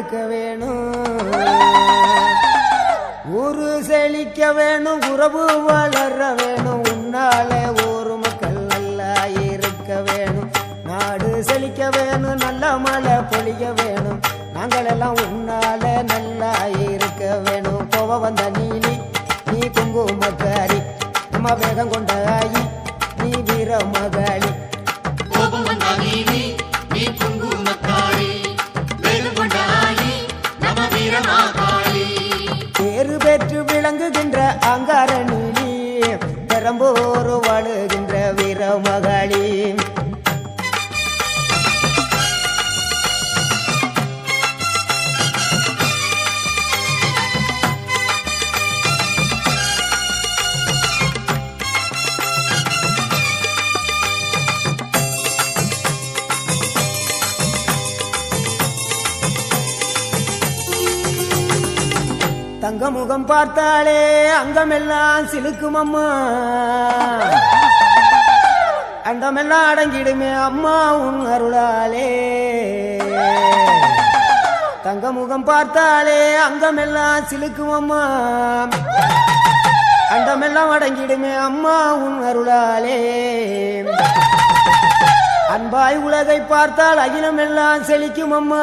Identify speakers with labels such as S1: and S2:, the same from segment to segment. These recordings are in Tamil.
S1: இருக்க வேணும். ஊரு செழிக்க வேணும் உறவு வளர வேணும். உன்னால ஊரு மக்கள் நல்லா இருக்க வேணும். நாடு செழிக்க வேணும் நல்ல மழை பொழிய வேணும். நாங்கள் எல்லாம் உன்னால நல்லா இருக்க வேணும். கோவ வந்த நீலி நீ குங்குமக்காரி. நம்ம வேகம் கொண்ட ஆயி நீ வீர மகாரி. விளங்குகின்ற அங்கார தங்க முகம் பார்த்தாலே அங்கமெல்லாம் சிலுக்கும் அம்மா அண்டமெல்லாம் அடங்கிடுமே அம்மா உன் அருளாலே. தங்க முகம் பார்த்தாலே அங்கமெல்லாம் சிலுக்கும் அம்மா அண்டமெல்லாம் அடங்கிடுமே அம்மா உன் அருளாலே. அன்பாய் உலகை பார்த்தால் அகிலமெல்லாம் செழிக்கும் அம்மா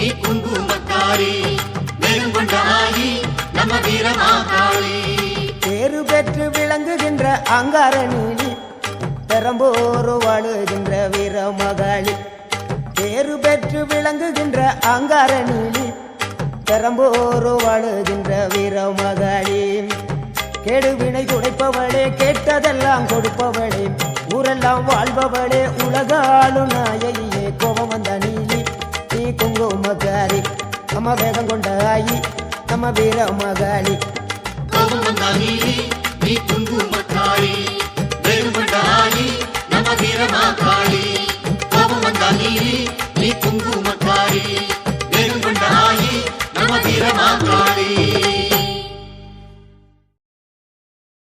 S2: நீ குங்குமக்காரி வேகம் கொண்டாயி நம வீரமாகாளி.
S1: பேரு பெற்று விளங்குகின்ற அங்காரணி பெரம்போரு வாழுகின்ற வீர மகாளி பேரு பெற்று விளங்குகின்ற அங்காரணி பெரம்போரு வாழுகின்ற வீர மகாளி கெடுவினை துடைப்பவளே கேட்டதெல்லாம் கொடுப்பவளே ஊரெல்லாம் வாழ்பவளே உலகாலும் நாயையே கோபம் வந்த நீலி. நீ குங்குமக்காரி நம்ம வேகம் கொண்ட ஆயி நம்ம வீர மகாளி
S2: நீ குங்கும